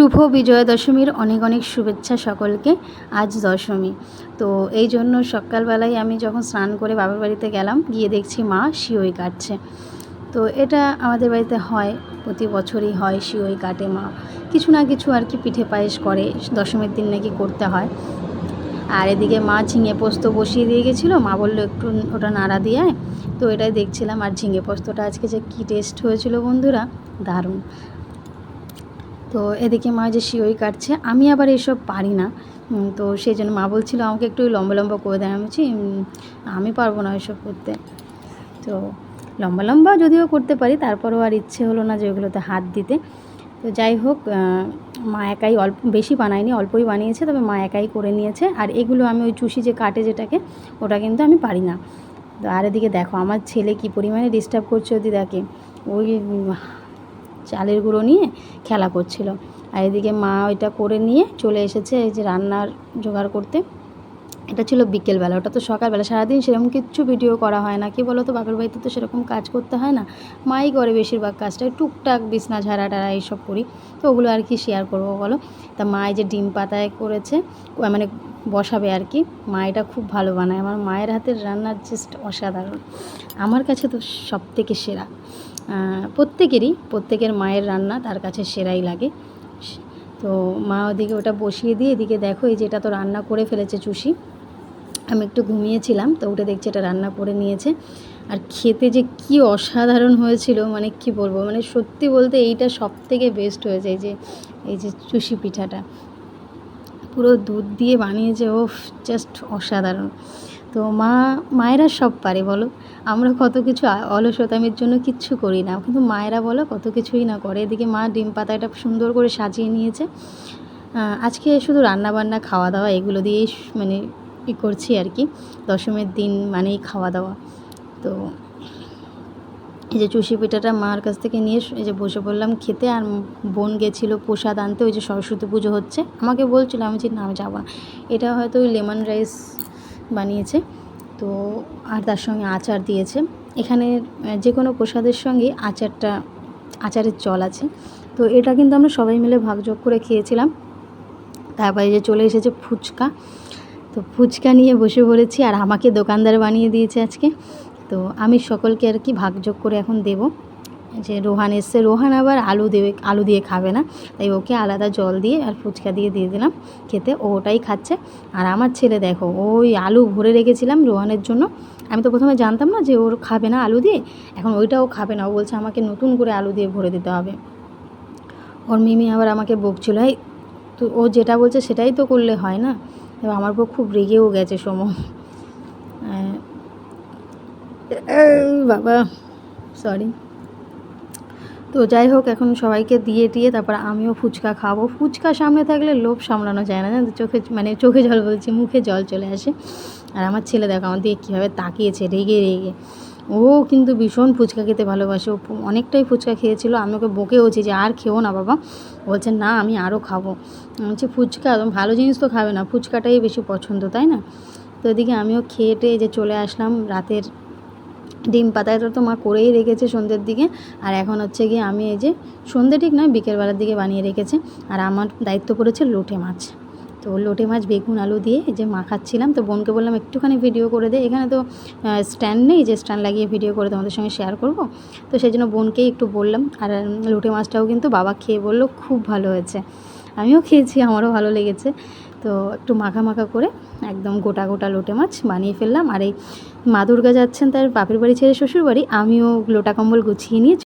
শুভ বিজয়া দশমীর অনেক অনেক শুভেচ্ছা সকলকে, আজ দশমী। তো এই জন্য সকালবেলায় আমি যখন স্নান করে বাবার বাড়িতে গেলাম, গিয়ে দেখছি মা শিওই কাটছে। তো এটা আমাদের বাড়িতে হয়, প্রতি বছরই হয় শিওই কাটে মা। কিছু না কিছু আর কি পিঠে পায়েস করে, দশমীর দিন নাকি করতে হয়। আর এদিকে মা ঝিঙে পোস্ত বসিয়ে দিয়ে গেছিল, মা বলল একটু ওটা নাড়া দিয়ে তো এটাই দেখছিলাম, আর ঝিঙে পোস্তটা আজকে যে কী টেস্ট হয়েছিল বন্ধুরা, দারুণ। তো এদিকে মা যে শিওই কাটছে, আমি আবার এসব পারি না। তো সেই জন্য মা বলছিল, আমাকে একটু লম্বা লম্বা করে দেয় আমি বলছি আমি পারব না এসব করতে। তো লম্বা লম্বা যদিও করতে পারি, তারপরেও আর ইচ্ছে হলো না যে ওগুলোতে হাত দিতে। তো যাই হোক মা একাই অল্প বেশি বানায়নি, অল্পই বানিয়েছে, তবে মা একাই করে নিয়েছে। আর এগুলো আমি ওই চুষি যে কাটে যেটাকে, ওটা কিন্তু আমি পারি না। তো আর এদিকে দেখো, আমার ছেলে কি পরিমাণে ডিস্টার্ব করছে দিদাকে ওই চালের গুঁড়ো নিয়ে খেলা করছিল। আর এদিকে মা ওইটা করে নিয়ে চলে এসেছে এই যে রান্নার জোগাড় করতে। এটা ছিল বিকেলবেলা, ওটা তো সকালবেলা, সারাদিন সেরকম কিচ্ছু ভিডিও করা হয় না। কি বলো তো বাপের বাড়িতে তো সেরকম কাজ করতে হয় না। মাই করে বেশিরভাগ কাজটা টুকটাক বিছনা ঝাড়া টাড়া এইসব করি। তো ওগুলো আর কি শেয়ার করব বলো? তা মা যে ডিম পাতায় করেছে মানে বসাবে আর কি। মা এটা খুব ভালো বানায়। আমার মায়ের হাতের রান্নার জাস্ট অসাধারণ। আমার কাছে তো সব থেকে সেরা। প্রত্যেকেরই, প্রত্যেকের মায়ের রান্না তার কাছে সেরাই লাগে। তো মা ওদিকে ওটা বসিয়ে দিয়ে এদিকে দেখো, এই যেটা তো রান্না করে ফেলেছে চুষি। আমি একটু ঘুমিয়েছিলাম, তো উঠে দেখছি এটা রান্না করে নিয়েছে। আর খেতে যে কি অসাধারণ হয়েছিল মানে কি বলব মানে সত্যি বলতে এইটা সব থেকে বেস্ট হয়েছে, এই যে এই যে চুষি পিঠাটা। পুরো দুধ দিয়ে বানিয়েছে ও জাস্ট অসাধারণ। তো মা, মায়েরা সব পারে বলো। আমরা কত কিছু অলসতামের জন্য কিচ্ছু করি না। কিন্তু মায়েরা বলো, কত কিছুই না করে। এদিকে মা ডিম পাতাটা সুন্দর করে সাজিয়ে নিয়েছে। আজকে শুধু রান্না বান্না খাওয়া দাওয়া এগুলো দিয়েই মানে ই করছি আর কি। দশমীর দিন মানেই খাওয়া দাওয়া তো এই যে চুষি পিঠাটা মার কাছ থেকে নিয়ে এই যে বসে পড়লাম খেতে, আর বোন গেছিল প্রসাদ আনতে, ওই যে সরস্বতী পুজো হচ্ছে। আমাকে বলছিল, আমি যে না, আমি যাব না। এটা হয়তো ওই লেমন রাইস বানিয়েছে, তো আর তার সঙ্গে আচার দিয়েছে। এখানে যে কোনো প্রসাদের সঙ্গে আচারটা, আচারের চল আছে। তো এটা কিন্তু আমরা সবাই মিলে ভাগযোগ করে খেয়েছিলাম। তারপরে যে চলে এসেছে ফুচকা। তো ফুচকা নিয়ে বসে পড়েছি, আর আমাকে দোকানদার বানিয়ে দিয়েছে আজকে। তো আমি সকলকে আর কি ভাগযোগ করে এখন দেব। যে রোহান এসছে, রোহান আবার আলু দেবে, আলু দিয়ে খাবে না। তাই ওকে আলাদা জল দিয়ে আর ফুচকা দিয়ে দিয়ে দিলাম খেতে, ও ওটাই খাচ্ছে। আর আমার ছেলে দেখো, ওই আলু ভরে রেখেছিলাম রোহানের জন্য। আমি তো প্রথমে জানতাম না যে ওর খাবে না আলু দিয়ে, এখন ওইটাও খাবে না। ও বলছে আমাকে নতুন করে আলু দিয়ে ভরে দিতে হবে। ওর মিমি আবার আমাকে বকছিল এই তো ও যেটা বলছে সেটাই তো করলে হয় না? এবার আমার উপর খুব রেগেও গেছে সময়। বাবা সরি তো যাই হোক, এখন সবাইকে দিয়ে টিয়ে তারপর আমিও ফুচকা খাব। ফুচকা সামনে থাকলে লোভ সামলানো যায় না চোখে মানে চোখে জল বলছি, মুখে জল চলে আসে। আর আমার ছেলে দেখো, আমার দিকে কীভাবে তাকিয়েছে, রেগে রেগে। ও কিন্তু ভীষণ ফুচকা খেতে ভালোবাসে। ও অনেকটাই ফুচকা খেয়েছিল। আমি ওকে বকেওছি যে, আর খেও না বাবা। বলছে, না, আমি আরও খাব। বলছি, ফুচকা ভালো জিনিস তো খাবে না। ফুচকাটাই বেশি পছন্দ, তাই না? তো এদিকে আমিও খেয়ে টেয়ে যে চলে আসলাম। রাতের ডিম পাতাটা তো মা করেই রেখেছে সন্ধ্যের দিকে। আর এখন হচ্ছে গিয়ে আমি এই যে সন্ধ্যে ঠিক নয়, বিকেলবেলার দিকে বানিয়ে রেখেছে। আর আমার দায়িত্ব পড়েছে লোটে মাছ। তো লোটে মাছ, বেগুন, আলু দিয়ে যে মাখাচ্ছিলাম। তো বোনকে বললাম, একটুখানি ভিডিও করে দে। এখানে তো স্ট্যান্ড নেই যে স্ট্যান্ড লাগিয়ে ভিডিও করে তোমাদের সঙ্গে শেয়ার করব। তো সেই জন্য বোনকেই একটু বললাম। আর লোটে মাছটাও কিন্তু বাবা খেয়ে বলল, খুব ভালো হয়েছে। আমিও খেয়েছি, আমারও ভালো লেগেছে। তো একটু মাখা মাখা করে একদম গোটা গোটা লোটে মাছ বানিয়ে ফেললাম। আর এই মা দুর্গা যাচ্ছেন তার বাপের বাড়ি ছেড়ে শ্বশুর বাড়ি আমিও লোটা কম্বল গুছিয়ে নিয়ে